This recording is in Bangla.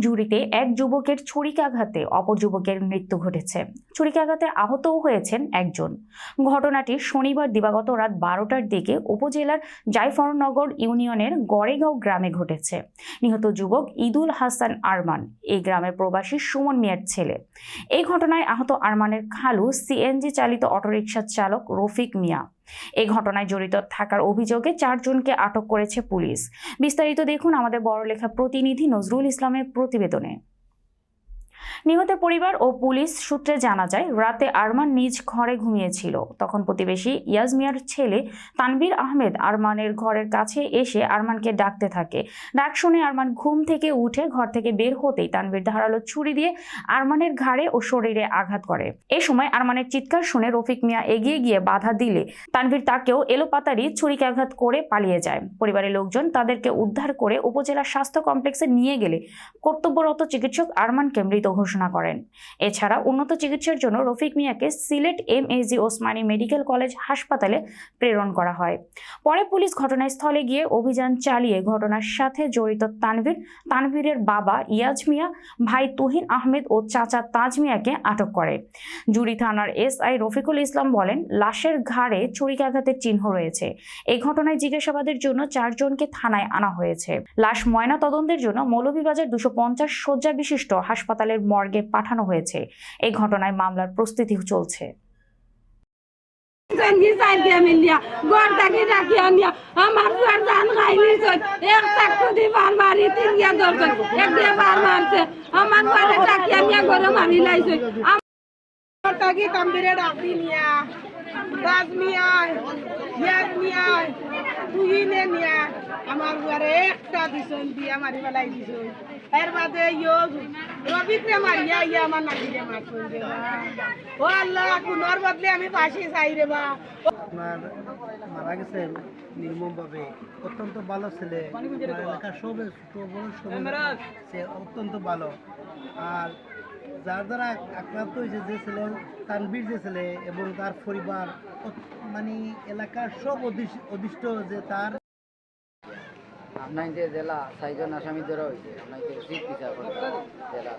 জুড়িতে এক যুবকের ছুরিকাঘাতে অপর যুবকের মৃত্যু ঘটেছে। ছুরিকাঘাতে আহতও হয়েছেন একজন। ঘটনাটি শনিবার দিবাগত রাত বারোটার দিকে উপজেলার জাইফরনগর ইউনিয়নের গড়েগাঁও গ্রামে ঘটেছে। নিহত যুবক ঈদুল হাসান আরমান, এই গ্রামের প্রবাসী সুমন মিয়ার ছেলে। এই ঘটনায় আহত আরমানের খালু সিএনজি চালিত অটোরিকশার চালক রফিক মিয়া। এই ঘটনায় জড়িত থাকার অভিযোগে চারজনকে আটক করেছে পুলিশ। বিস্তারিত দেখুন আমাদের বড়লেখা প্রতিনিধি নজরুল ইসলামের প্রতিবেদনে। নিহতের পরিবার ও পুলিশ সূত্রে জানা যায়, রাতে আরমান নিজ ঘরে ঘুমিয়েছিল। তখন প্রতিবেশী ইয়াজমিয়ার ছেলে তানভীর আহমেদ আরমানের ঘরের কাছে এসে আরমানকে ডাকতে থাকে। ডাক শুনে আরমান ঘুম থেকে উঠে ঘর থেকে বের হতেই তানভীর ধারালো ছুরি দিয়ে আরমানের ঘাড়ে ও শরীরে আঘাত করে। এ সময় আরমানের চিৎকার শুনে রফিক মিয়া এগিয়ে গিয়ে বাধা দিলে তানভীর তাকেও এলোপাতারি ছুরিকাঘাত করে পালিয়ে যায়। পরিবারের লোকজন তাদেরকে উদ্ধার করে উপজেলা স্বাস্থ্য কমপ্লেক্সে নিয়ে গেলে কর্তব্যরত চিকিৎসক আরমানকে মৃত ঘোষণা করেন। এছাড়া উন্নত চিকিৎসার জন্য রফিক মিয়াকে Sylhet M A G Osmani medical college হাসপাতালে প্রেরণ করা হয়। পরে পুলিশ ঘটনাস্থলে গিয়ে অভিযান চালিয়ে ঘটনার সাথে জড়িত তানভীর, তানভীরের বাবা ইয়াজ মিয়া, ভাই তুহিন আহমেদ ও চাচা তাজ মিয়াকে আটক করে। জুরি থানার এসআই রফিকুল ইসলাম বলেন, লাশের ঘাড়ে ছুরিকাঘাতের চিহ্ন রয়েছে। এই ঘটনায় জিজ্ঞাসাবাদের জন্য চারজনকে থানায় আনা হয়েছে। লাশ ময়না তদন্তের জন্য মৌলভীবাজার দুশো পঞ্চাশ শয্যা বিশিষ্ট হাসপাতালের মর্গে পাঠানো হয়েছে। এই ঘটনায় মামলার প্রস্তুতি চলছে। আমার ঘর জান খাইনি রাখি আনিয়া ঘরে মারি লাইছে ডাকি ইয়াস নিয়া আমার ঘরে একটা দিছন দিয়া মারি পেলাই দিছন এর বাদে ইয়ো রবিকে মারিয়া ইয়া আমার মারছন রে ও আল্লাহ কুনর বদলে আমি পাশে চাই রে বা। আপনার মারা গেছেন নির্মমভাবে অত্যন্ত ভালো ছেলে এলাকার সবে ছোট বড় সবে সে অত্যন্ত ভালো। আর যার দ্বারা আক্রান্ত হয়েছে যে ছেলে তানবীর যে ছেলে এবং তার পরিবার মানে এলাকার সব অধিষ্ঠ যে তার আপনার যে জেলা ছয়জন আসামি ধরা হয়েছে, আপনার যে উচিত বিচার করতে। জেলা